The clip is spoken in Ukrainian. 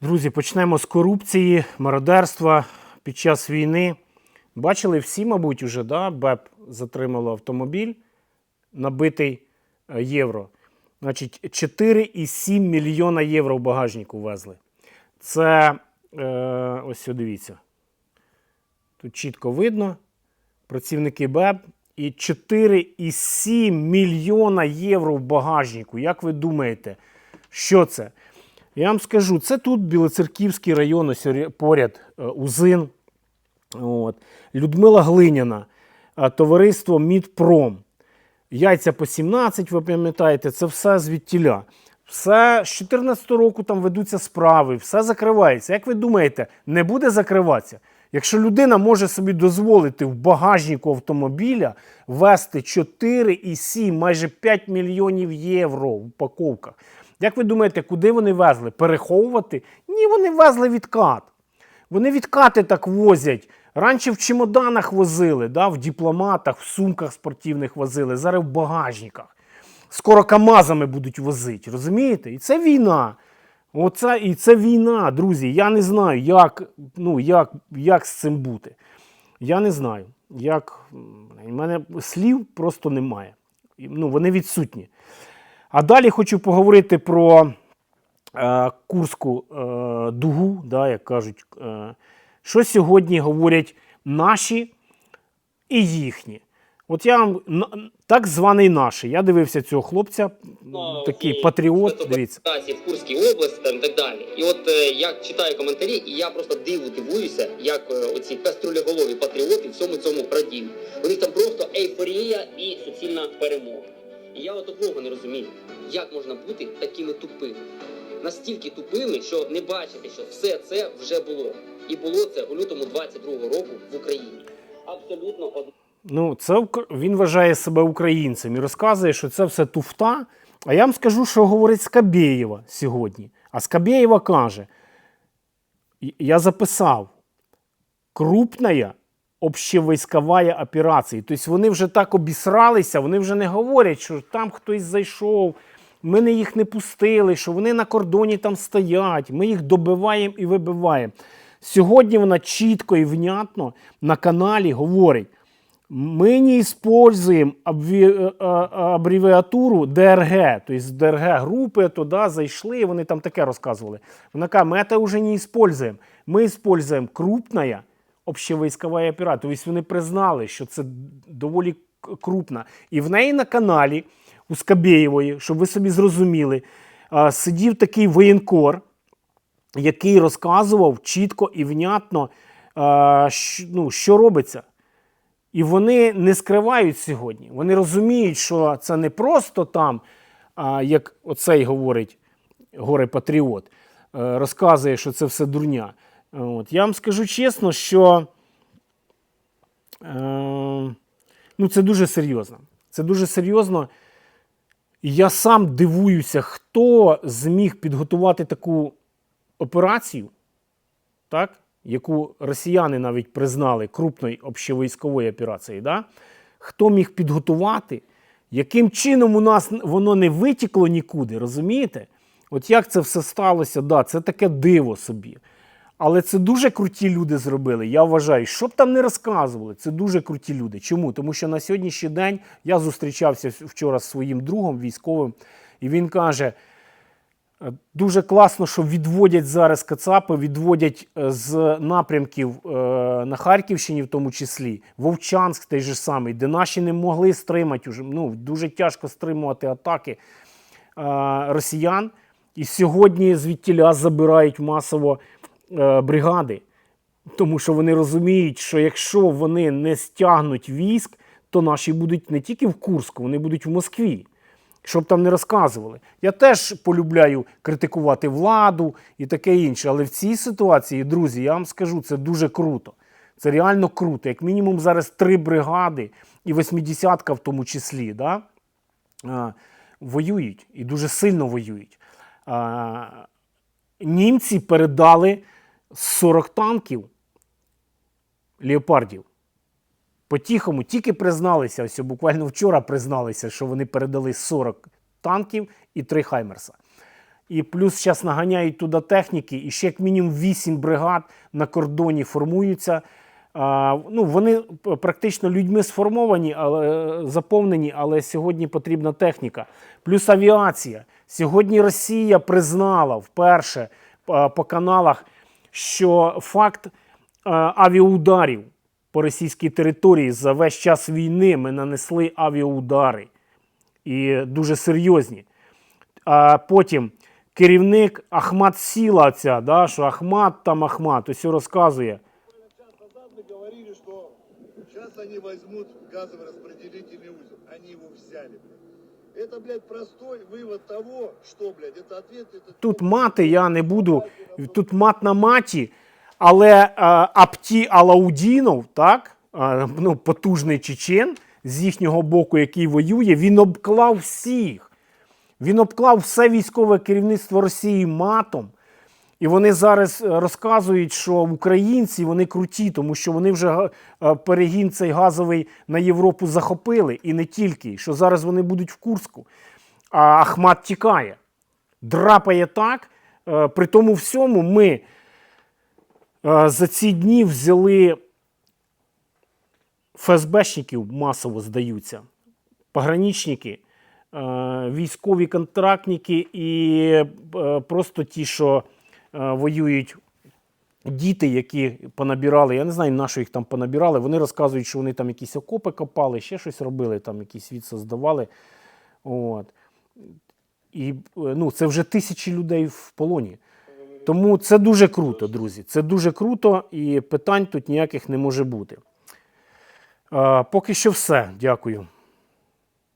Друзі, почнемо з корупції, мародерства під час війни. Бачили всі, мабуть, уже, да? БЕП затримало автомобіль, набитий е, євро. Значить, 4,7 мільйона євро в багажнику везли. Це е, ось дивіться. Тут чітко видно. Працівники БЕП. І 4,7 мільйона євро в багажнику. Як ви думаєте, що це? Я вам скажу, це тут Білоцерківський район, ось поряд е, Узин. От. Людмила Глиняна, е, товариство Мідпром. Яйця по 17, ви пам'ятаєте, це все звідтіля. Все з 14 року там ведуться справи, все закривається. Як ви думаєте, не буде закриватися? Якщо людина може собі дозволити в багажнику автомобіля вести 4,7, майже 5 мільйонів євро в упаковках. Як ви думаєте, куди вони везли? Переховувати? Ні, вони везли відкат. Вони відкати так возять. Раніше в чемоданах возили, да, в дипломатах, в сумках спортивних возили, зараз в багажниках. Скоро КАМАЗами будуть возити, розумієте? І це війна. Оце, і це війна, друзі. Я не знаю, як, ну, як, як з цим бути. Я не знаю. Як... У мене слів просто немає. Ну, вони відсутні. А далі хочу поговорити про е, Курську е, дугу, да, як кажуть, е, що сьогодні говорять наші і їхні. От я вам так званий наший. Я дивився цього хлопця, Ну, такий патріот. Дивіться. в Курській області там, і так далі. І от е, я читаю коментарі, і я просто диву дивуюся, як е, оці кастрюлеголові патріоти всьому цьому радіють. У них там просто ейфорія і суцільна перемога. І я от одного не розумію, як можна бути такими тупими. Настільки тупими, що не бачити, що все це вже було. І було це у лютому 22-го року в Україні. Абсолютно одно. Ну, це він вважає себе українцем і розказує, що це все туфта. А я вам скажу, що говорить Скабєєва сьогодні. А Скабєєва каже: я записав крупная общевойсковая операція. Тобто вони вже так обісралися, вони вже не говорять, що там хтось зайшов, ми не їх не пустили, що вони на кордоні там стоять, ми їх добиваємо і вибиваємо. Сьогодні вона чітко і внятно на каналі говорить. Мы не абві- е, е, абревіатуру ДРГ, тобто ДРГ групи туди зайшли, вони там таке розказували. Вона каже, ми це вже не используем. Ми используем крупная общевойсковая операція. Тобто вони признали, що це доволі крупна. І в неї на каналі у Скабєєвої, щоб ви собі зрозуміли, сидів такий воєнкор, який розказував чітко і внятно, ну, що робиться. І вони не скривають сьогодні. Вони розуміють, що це не просто там, як оцей говорить горе Патріот, е, розказує, що це все дурня. От. Я вам скажу чесно, що е, ну, це дуже серйозно. Це дуже серйозно. Я сам дивуюся, хто зміг підготувати таку операцію, так, яку росіяни навіть признали крупною общевійськовою операцією, да? хто міг підготувати, яким чином у нас воно не витікло нікуди, розумієте? От як це все сталося, да, це таке диво собі. Але це дуже круті люди зробили. Я вважаю, що б там не розказували, це дуже круті люди. Чому? Тому що на сьогоднішній день я зустрічався вчора з своїм другом військовим, і він каже: Е, Дуже класно, що відводять зараз Кацапи, відводять е, з напрямків е, на Харківщині, в тому числі, Вовчанськ той же самий, де наші не могли стримати. Уже, ну, дуже тяжко стримувати атаки росіян. І сьогодні звідтіля забирають масово бригади, тому що вони розуміють, що якщо вони не стягнуть військ, то наші будуть не тільки в Курську, вони будуть в Москві щоб там не розказували. Я теж полюбляю критикувати владу і таке інше. Але в цій ситуації, друзі, я вам скажу, це дуже круто. Це реально круто. Як мінімум зараз три бригади і восьмидесятка в тому числі, да, воюють і дуже сильно воюють. Німці передали 40 танків леопардів. По-тихому тільки призналися, ось буквально вчора призналися, що вони передали 40 танків і 3 Хаймерса. І плюс зараз наганяють туди техніки, і ще як мінімум 8 бригад на кордоні формуються. А, ну, вони практично людьми сформовані, але заповнені, але сьогодні потрібна техніка. Плюс авіація. Сьогодні Росія признала вперше по каналах, що факт е, авіаударів по російській території за весь час війни ми нанесли авіаудари і дуже серйозні. А потім керівник Ахмат Сіла, ця, да, що Ахмат там Ахмат, ось розказує. час назад мы говорили, что сейчас они возьмут газовый распределительный узел. Они его взяли, блядь. Это, блядь, простой вывод того, что, блядь, это ответ, это... Тут мати я не буду, тут мат на маті, але е, Апті Алаудінов, так, е, ну, потужний чечен з їхнього боку, який воює, він обклав всіх. Він обклав все військове керівництво Росії матом. І вони зараз е, розказують, що українці вони круті, тому що вони вже е, перегін цей газовий на Європу захопили, і не тільки, що зараз вони будуть в Курську. А Ахмат тікає драпає так. Е, При тому всьому ми за ці дні взяли ФСБшників масово здаються, пограничники, військові контрактники і просто ті, що воюють. Діти, які понабирали, я не знаю, на що їх там понабирали, вони розказують, що вони там якісь окопи копали, ще щось робили, там якийсь від создавали. От. І е, ну, це вже тисячі людей в полоні. Тому це дуже круто, друзі. Це дуже круто, і питань тут ніяких не може бути. Е, поки що все. Дякую.